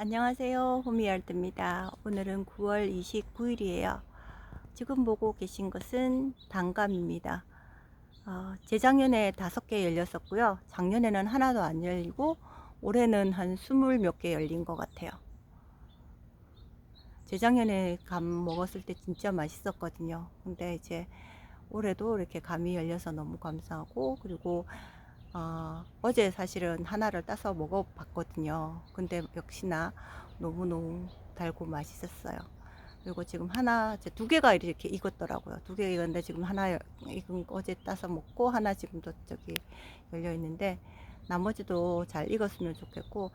안녕하세요. 호미알드입니다. 오늘은 9월 29일이에요. 지금 보고 계신 것은 단감입니다. 어, 재작년에 다섯 개 열렸었고요. 작년에는 하나도 안 열리고 올해는 한 스물 몇개 열린 것 같아요. 재작년에 감 먹었을 때 진짜 맛있었거든요. 근데 이제 올해도 이렇게 감이 열려서 너무 감사하고 그리고 어, 어제 사실은 하나를 따서 먹어봤거든요. 근데 역시나 너무너무 달고 맛있었어요. 그리고 지금 하나, 두 개가 이렇게 익었더라고요. 두 개 익었는데 지금 하나 익은 거 어제 따서 먹고 하나 지금도 저기 열려 있는데 나머지도 잘 익었으면 좋겠고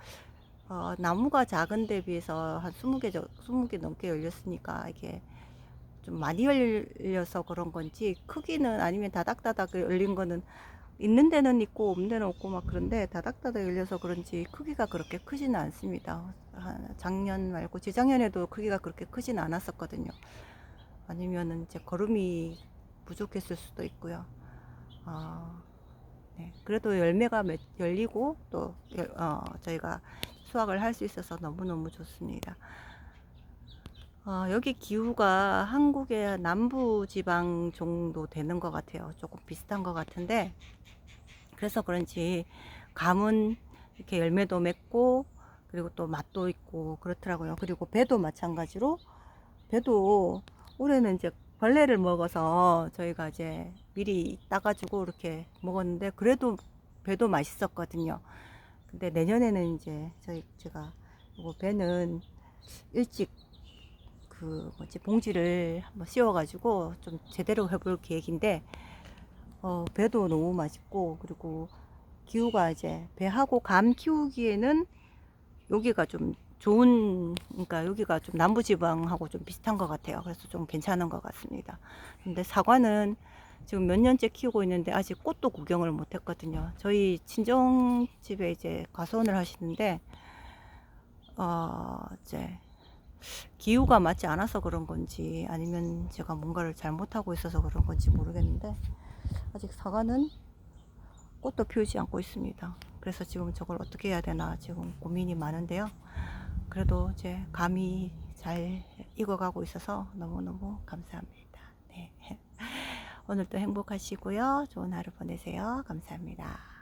어, 나무가 작은 데 비해서 한 20개, 저- 20개 넘게 열렸으니까 이게 좀 많이 열려서 그런 건지 크기는 아니면 다닥다닥 열린 거는 있는 데는 있고 없는 데는 없고 막 그런데 다닥다닥 열려서 그런지 크기가 그렇게 크지는 않습니다. 한 작년 말고 재작년에도 크기가 그렇게 크지는 않았었거든요. 아니면은 이제 거름이 부족했을 수도 있고요. 어, 네. 그래도 열매가 맺- 열리고 또 열- 어, 저희가 수확을 할 수 있어서 너무너무 좋습니다. 어, 여기 기후가 한국의 남부 지방 정도 되는 것 같아요. 조금 비슷한 것 같은데 그래서 그런지 감은 이렇게 열매도 맺고 그리고 또 맛도 있고 그렇더라고요. 그리고 배도 마찬가지로 배도 올해는 이제 벌레를 먹어서 저희가 이제 미리 따가지고 이렇게 먹었는데 그래도 배도 맛있었거든요. 근데 내년에는 이제 저희 제가 이거 배는 일찍 그 뭐지 봉지를 한번 씌워가지고 좀 제대로 해볼 계획인데 어, 배도 너무 맛있고 그리고 기후가 이제 배하고 감 키우기에는 여기가 좀 좋은 그러니까 여기가 좀 남부지방하고 좀 비슷한 것 같아요. 그래서 좀 괜찮은 것 같습니다. 근데 사과는 지금 몇 년째 키우고 있는데 아직 꽃도 구경을 못 했거든요. 저희 친정 집에 이제 과수원을 하시는데 어 이제 기후가 맞지 않아서 그런 건지 아니면 제가 뭔가를 잘못하고 있어서 그런 건지 모르겠는데 아직 사과는 꽃도 피우지 않고 있습니다. 그래서 지금 저걸 어떻게 해야 되나 지금 고민이 많은데요. 그래도 이제 감이 잘 익어가고 있어서 너무너무 감사합니다. 네. 오늘도 행복하시고요. 좋은 하루 보내세요. 감사합니다.